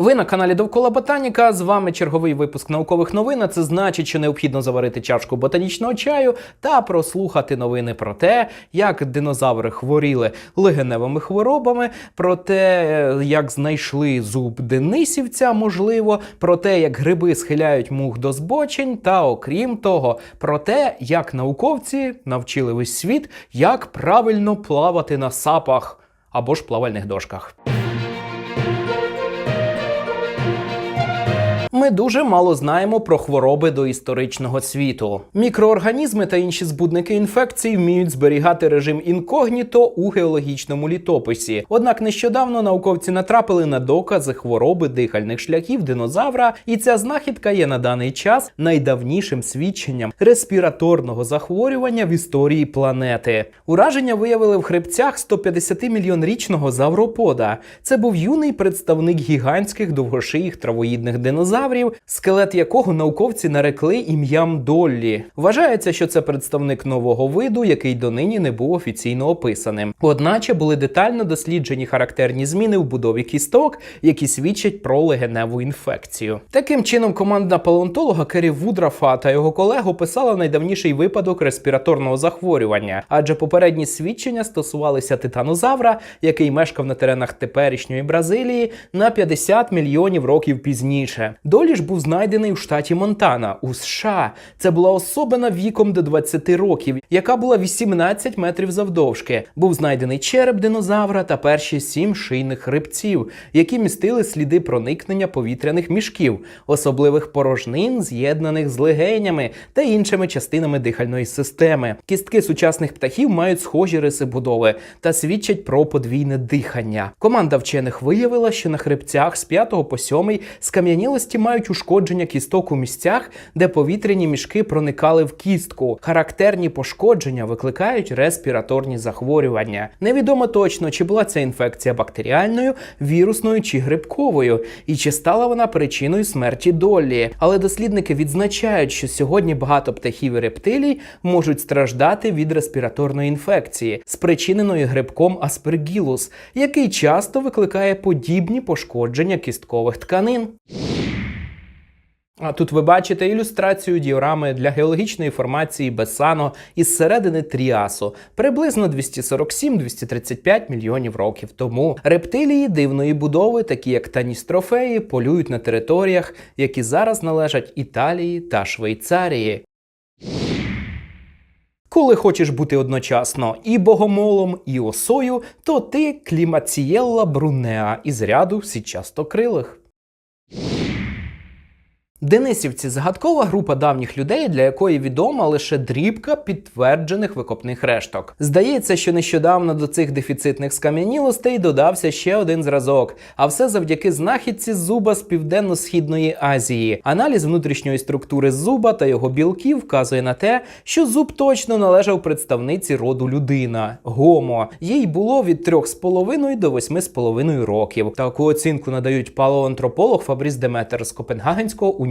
Ви на каналі Довкола Ботаніка. З вами черговий випуск наукових новин. Це значить, що необхідно заварити чашку ботанічного чаю та прослухати новини про те, як динозаври хворіли легеневими хворобами, про те, як знайшли зуб денисівця, можливо, про те, як гриби схиляють мух до збочень, та окрім того, про те, як науковці навчили весь світ, як правильно плавати на сапах або ж плавальних дошках. Ми дуже мало знаємо про хвороби доісторичного світу. Мікроорганізми та інші збудники інфекцій вміють зберігати режим інкогніто у геологічному літописі. Однак нещодавно науковці натрапили на докази хвороби дихальних шляхів динозавра, і ця знахідка є на даний час найдавнішим свідченням респіраторного захворювання в історії планети. Ураження виявили в хребцях 150 мільйонрічного завропода. Це був юний представник гігантських довгошиїх травоїдних динозаврів, скелет якого науковці нарекли ім'ям Доллі. Вважається, що це представник нового виду, який донині не був офіційно описаним. Одначе були детально досліджені характерні зміни в будові кісток, які свідчать про легеневу інфекцію. Таким чином, команда палеонтолога Керрі Вудрафа та його колег описала найдавніший випадок респіраторного захворювання, адже попередні свідчення стосувалися титанозавра, який мешкав на теренах теперішньої Бразилії на 50 мільйонів років пізніше. Долі ж був знайдений у штаті Монтана у США. Це була особина віком до 20 років, яка була 18 метрів завдовжки. Був знайдений череп динозавра та перші сім шийних хребців, які містили сліди проникнення повітряних мішків, особливих порожнин, з'єднаних з легенями та іншими частинами дихальної системи. Кістки сучасних птахів мають схожі риси будови та свідчать про подвійне дихання. Команда вчених виявила, що на хребцях з 5 по 7 скам'янілості мають ушкодження кісток у місцях, де повітряні мішки проникали в кістку. Характерні пошкодження викликають респіраторні захворювання. Невідомо точно, чи була ця інфекція бактеріальною, вірусною чи грибковою, і чи стала вона причиною смерті Доллі. Але дослідники відзначають, що сьогодні багато птахів і рептилій можуть страждати від респіраторної інфекції, спричиненої грибком аспергілус, який часто викликає подібні пошкодження кісткових тканин. А тут ви бачите ілюстрацію діорами для геологічної формації Бесано із середини Тріасу приблизно 247-235 мільйонів років тому. Рептилії дивної будови, такі як таністрофеї, полюють на територіях, які зараз належать Італії та Швейцарії. Коли хочеш бути одночасно і богомолом, і осою, то ти клімацієлла брунеа із ряду січастокрилих. Денисівці загадкова група давніх людей, для якої відома лише дрібка підтверджених викопних решток. Здається, що нещодавно до цих дефіцитних скам'янілостей додався ще один зразок, а все завдяки знахідці зуба з південно-східної Азії. Аналіз внутрішньої структури зуба та його білків вказує на те, що зуб точно належав представниці роду людина гомо. Їй було від 3,5 до 8,5 років. Таку оцінку надають палеоантрополог Фабріс Деметер з Копенгагенського університету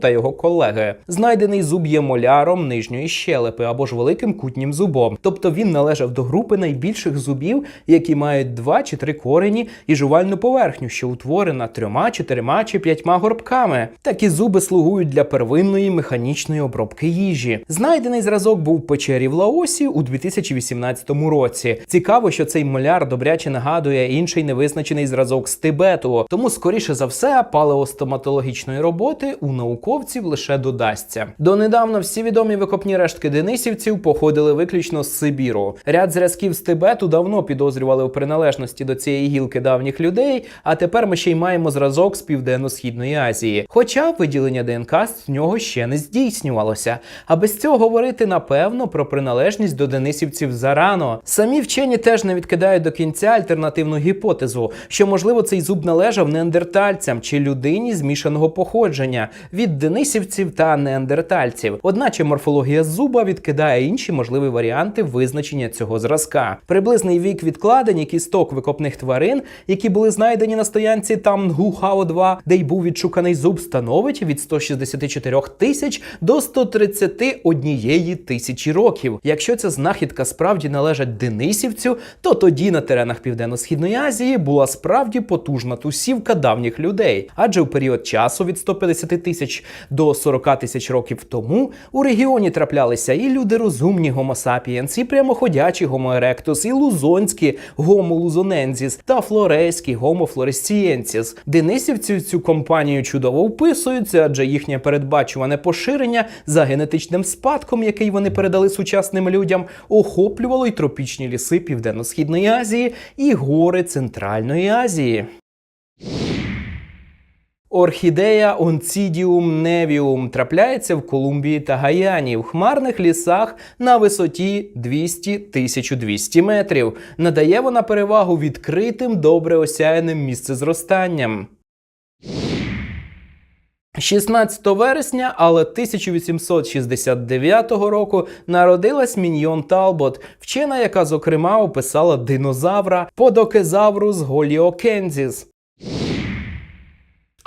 та його колеги. Знайдений зуб є моляром нижньої щелепи або ж великим кутнім зубом. Тобто він належав до групи найбільших зубів, які мають два чи три корені і жувальну поверхню, що утворена трьома, чотирма чи п'ятьма горбками. Такі зуби слугують для первинної механічної обробки їжі. Знайдений зразок був в печері в Лаосі у 2018 році. Цікаво, що цей моляр добряче нагадує інший невизначений зразок з Тибету, тому скоріше за все палеостоматологічної роботи у науковців лише додасться. Донедавна всі відомі викопні рештки денисівців походили виключно з Сибіру. Ряд зразків з Тибету давно підозрювали у приналежності до цієї гілки давніх людей, а тепер ми ще й маємо зразок з південно-східної Азії. Хоча виділення ДНК з нього ще не здійснювалося. А без цього говорити напевно про приналежність до денисівців зарано. Самі вчені теж не відкидають до кінця альтернативну гіпотезу, що можливо цей зуб належав неандертальцям чи людині змішаного походження. Походження від денисівців та неандертальців. Одначе морфологія зуба відкидає інші можливі варіанти визначення цього зразка. Приблизний вік відкладень і кісток викопних тварин, які були знайдені на стоянці Тамнгу Хао 2, де й був відшуканий зуб, становить від 164 тисяч до 131 тисячі років. Якщо ця знахідка справді належать денисівцю, то тоді на теренах Південно-Східної Азії була справді потужна тусівка давніх людей, адже в період часу від 150 тисяч до 40 тисяч років тому у регіоні траплялися і люди розумні sapiens, і прямоходячі erectus, і лузонські luzonensis та флорейські floresiensis. Денисівці в цю компанію чудово вписуються, адже їхнє передбачуване поширення за генетичним спадком, який вони передали сучасним людям, охоплювало й тропічні ліси Південно-Східної Азії і гори Центральної Азії. Орхідея Онцідіум невіум трапляється в Колумбії та Гаяні в хмарних лісах на висоті 200-1200 метрів. Надає вона перевагу відкритим, добре осяяним місцезростанням. 16 вересня, але 1869 року народилась Міньйон Талбот, вчена, яка зокрема описала динозавра подокезаврус голіокензіс.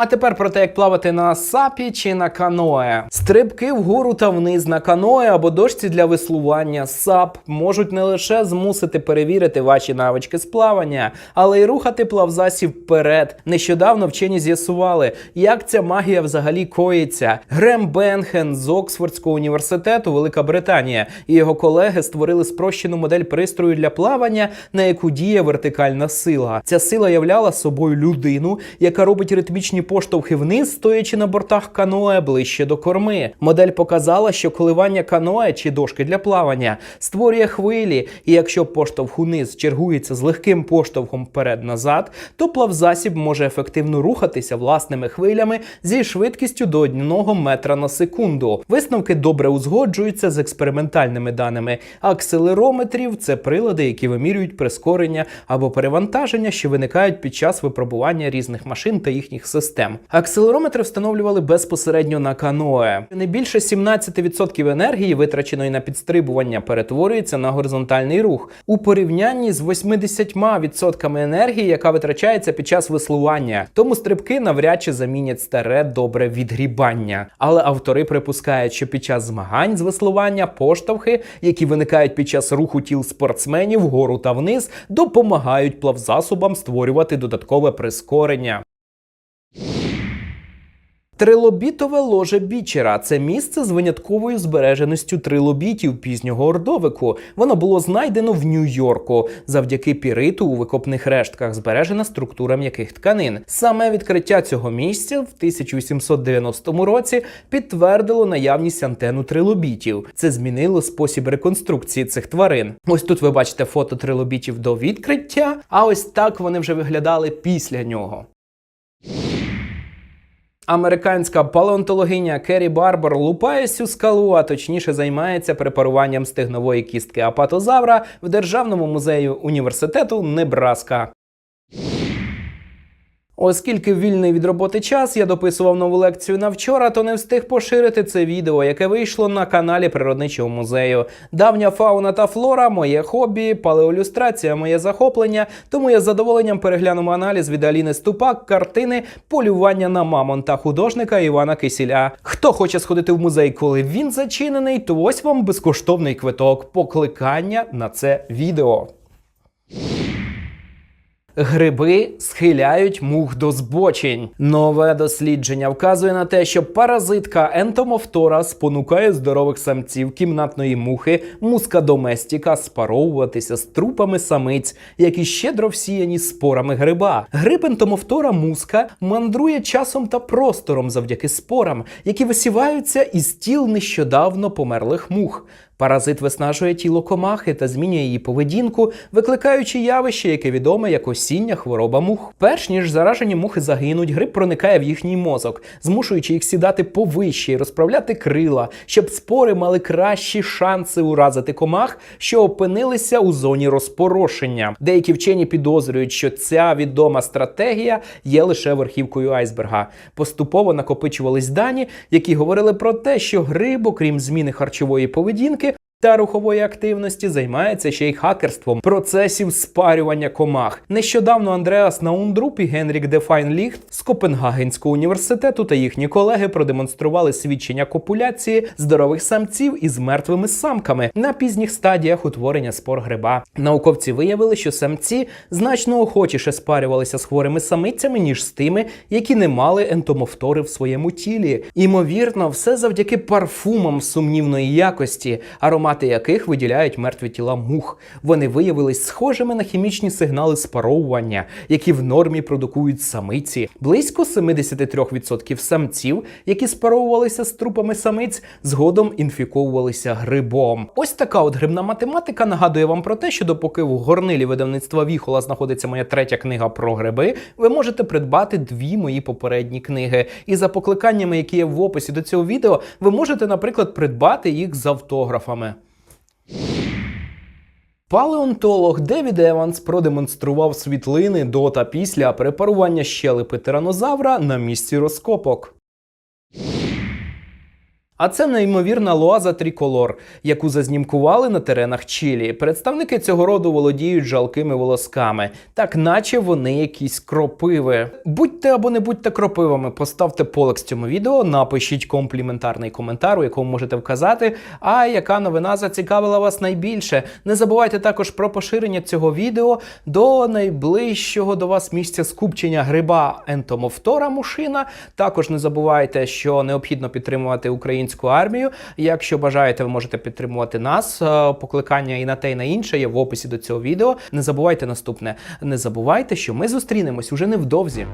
А тепер про те, як плавати на сапі чи на каное. Стрибки вгору та вниз на каное або дошці для веслування сап можуть не лише змусити перевірити ваші навички з плавання, але й рухати плавзасіб вперед. Нещодавно вчені з'ясували, як ця магія взагалі коїться. Грем Бенхен з Оксфордського університету, Велика Британія, і його колеги створили спрощену модель пристрою для плавання, на яку діє вертикальна сила. Ця сила являла собою людину, яка робить ритмічні поштовхи вниз, стоячи на бортах каное ближче до корми. Модель показала, що коливання каное чи дошки для плавання створює хвилі, і якщо поштовх униз чергується з легким поштовхом вперед-назад, то плавзасіб може ефективно рухатися власними хвилями зі швидкістю до 1 метра на секунду. Висновки добре узгоджуються з експериментальними даними акселерометрів. Це прилади, які вимірюють прискорення або перевантаження, що виникають під час випробування різних машин та їхніх систем. Акселерометри встановлювали безпосередньо на каное. Не більше 17% енергії, витраченої на підстрибування, перетворюється на горизонтальний рух у порівнянні з 80% енергії, яка витрачається під час веслування. Тому стрибки навряд чи замінять старе добре відгрібання. Але автори припускають, що під час змагань з веслування поштовхи, які виникають під час руху тіл спортсменів вгору та вниз, допомагають плавзасобам створювати додаткове прискорення. Трилобітове ложе бічера це місце з винятковою збереженістю трилобітів пізнього ордовику. Воно було знайдено в Нью-Йорку. Завдяки піриту у викопних рештках збережена структура м'яких тканин. Саме відкриття цього місця в 1890 році підтвердило наявність антенну трилобітів. Це змінило спосіб реконструкції цих тварин. Ось тут ви бачите фото трилобітів до відкриття, а ось так вони вже виглядали після нього. Американська палеонтологиня Керрі Барбор лупає цю скалу, а точніше займається препаруванням стегнової кістки апатозавра в Державному музеї університету Небраска. Оскільки вільний від роботи час я дописував нову лекцію на вчора, то не встиг поширити це відео, яке вийшло на каналі Природничого музею. Давня фауна та флора моє хобі, палеолюстрація моє захоплення. Тому я з задоволенням переглянув аналіз від Аліни Ступак картини Полювання на мамонта художника Івана Кисіля. Хто хоче сходити в музей, коли він зачинений, то ось вам безкоштовний квиток. Покликання на це відео. Гриби схиляють мух до збочень. Нове дослідження вказує на те, що паразитка ентомофтора спонукає здорових самців кімнатної мухи муска доместіка спаровуватися з трупами самиць, які щедро всіяні спорами гриба. Гриб ентомофтора муска мандрує часом та простором завдяки спорам, які висіваються із тіл нещодавно померлих мух. Паразит виснажує тіло комахи та змінює її поведінку, викликаючи явище, яке відоме як осіння хвороба мух. Перш ніж заражені мухи загинуть, гриб проникає в їхній мозок, змушуючи їх сідати повище і розправляти крила, щоб спори мали кращі шанси уразити комах, що опинилися у зоні розпорошення. Деякі вчені підозрюють, що ця відома стратегія є лише верхівкою айсберга. Поступово накопичувались дані, які говорили про те, що гриб, окрім зміни харчової поведінки, та рухової активності займається ще й хакерством процесів спарювання комах. Нещодавно Андреас Наундруп і Генрік Дефайн Ліхт з Копенгагенського університету та їхні колеги продемонстрували свідчення копуляції здорових самців із мертвими самками на пізніх стадіях утворення спор гриба. Науковці виявили, що самці значно охочіше спарювалися з хворими самицями, ніж з тими, які не мали ентомофтори в своєму тілі. Імовірно, все завдяки парфумам сумнівної якості, аромати яких виділяють мертві тіла мух. Вони виявились схожими на хімічні сигнали спаровування, які в нормі продукують самиці. Близько 73% самців, які спаровувалися з трупами самиць, згодом інфіковувалися грибом. Ось така от грибна математика нагадує вам про те, що допоки в горнилі видавництва Віхола знаходиться моя третя книга про гриби, ви можете придбати дві мої попередні книги. І за покликаннями, які є в описі до цього відео, ви можете, наприклад, придбати їх з автографами. Палеонтолог Девід Еванс продемонстрував світлини до та після препарування щелепи тиранозавра на місці розкопок. А це неймовірна лоаза триколор, яку зазнімкували на теренах Чилі. Представники цього роду володіють жалкими волосками, так наче вони якісь кропиви. Будьте або не будьте кропивами, поставте полекс цьому відео, напишіть компліментарний коментар, у якому можете вказати, а яка новина зацікавила вас найбільше. Не забувайте також про поширення цього відео до найближчого до вас місця скупчення гриба ентомофтора мушина. Також не забувайте, що необхідно підтримувати українську армію. Якщо бажаєте, ви можете підтримувати нас. Е, Покликання і на те, і на інше є в описі до цього відео. Не забувайте наступне. Не забувайте, що ми зустрінемось уже невдовзі.